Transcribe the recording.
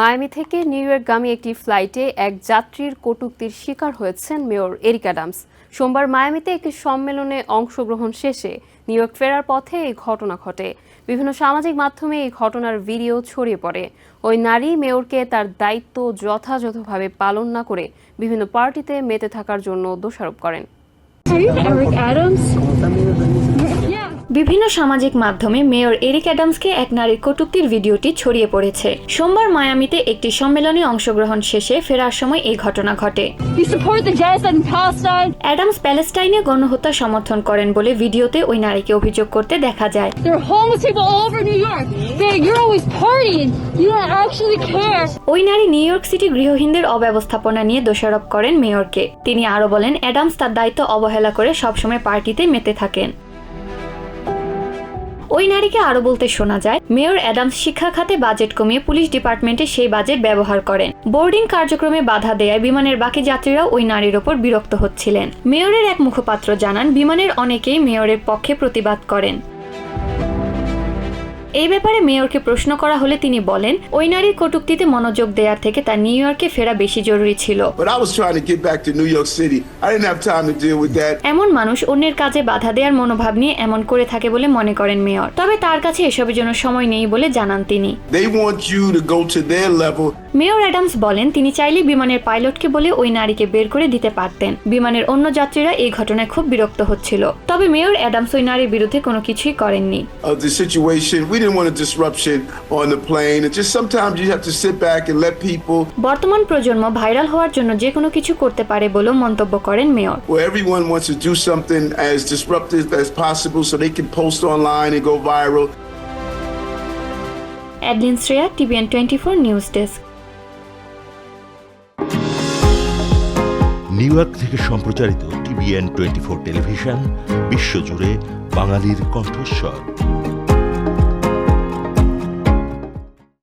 Miami থেকে new ইয়র্কগামী একটি ফ্লাইটে এক যাত্রীর কটুক্তির শিকার হয়েছেন মেয়র এরিক অ্যাডামস। সোমবার মায়ামিতে একটি সম্মেলনে অংশগ্রহণ শেষে নিউ ইয়র্ক ফেরার পথে এই ঘটনা ঘটে। বিভিন্ন সামাজিক মাধ্যমে এই ঘটনার ভিডিও ছড়িয়ে পড়ে। ওই নারী মেয়রকে তার দায়িত্ব যথাযথভাবে পালন না করে বিভিন্ন পার্টিতে মেতে থাকার জন্য দোষারোপ করেন। Eric Adams? বিভিন্ন সামাজিক মাধ্যমে মেয়র এরিক অ্যাডামসকে এক নারীর কটূক্তির ভিডিওটি ছড়িয়ে পড়েছে। সোমবার মায়ামিতে একটি সম্মেলনে অংশগ্রহণ শেষে ফেরার সময় এই ঘটনা ঘটে? অ্যাডামস প্যালেস্টাইনে গণহত্যা সমর্থন করেন বলে ভিডিওতে ওই নারীকে অভিযোগ করতে দেখা যায়. ওই নারী নিউ ইয়র্ক সিটি গৃহহীনদের অব্যবস্থাপনা নিয়ে দোষারোপ করেন মেয়রকে। তিনি আরও বলেন অ্যাডামস তার দায়িত্ব অবহেলা করে সবসময় পার্টিতে মেতে থাকেন। ওই নারীকে আরও বলতে শোনা যায়, মেয়র অ্যাডামস শিক্ষা খাতে বাজেট কমিয়ে পুলিশ ডিপার্টমেন্টে সেই বাজেট ব্যবহার করেন। বোর্ডিং কার্যক্রমে বাধা দেয়ায় বিমানের বাকি যাত্রীরাও ওই নারীর ওপর বিরক্ত হচ্ছিলেন। মেয়রের এক মুখপাত্র জানান, বিমানের অনেকেই মেয়রের পক্ষে প্রতিবাদ করেন। এই ব্যাপারে মেয়রকে প্রশ্ন করা হলে তিনি বলেন ওই নারীর কটূক্তিতে মনোযোগ দেওয়ার থেকে তার নিউ ইয়র্কে ফেরা বেশি জরুরি ছিল. এমন মানুষ অন্যের কাজে বাধা দেওয়ার মনোভাব নিয়ে এমন করে থাকে বলে মনে করেন মেয়র। তবে তার কাছে এসবের জন্য সময় নেই বলে জানান তিনি. মেয়র অ্যাডামস বলেন তিনি চাইলে বিমানের পাইলটকে বলে ওই নারীকে বের করে দিতে পারতেন। বিমানের অন্য যাত্রীরা এই ঘটনায় খুব বিরক্ত হচ্ছিল। তবে মেয়র অ্যাডামস ওই নারীর বিরুদ্ধে কোনো কিছুই করেননি। Didn't want a disruption on the plane. And just sometimes you have to sit back and let people, বর্তমান প্রজন্ম ভাইরাল হওয়ার জন্য যে কোনো কিছু করতে পারে বলেও মন্তব্য করেন mayor where everyone wants to do something as disruptive as possible so they can post online and go viral. Adeline Shreya TVN twenty four news desk New York থেকে সম্প্রচারিত টিভিএন টোয়েন্টি ফোর টেলিভিশন বিশ্বজুড়ে বাঙালির কণ্ঠস্বর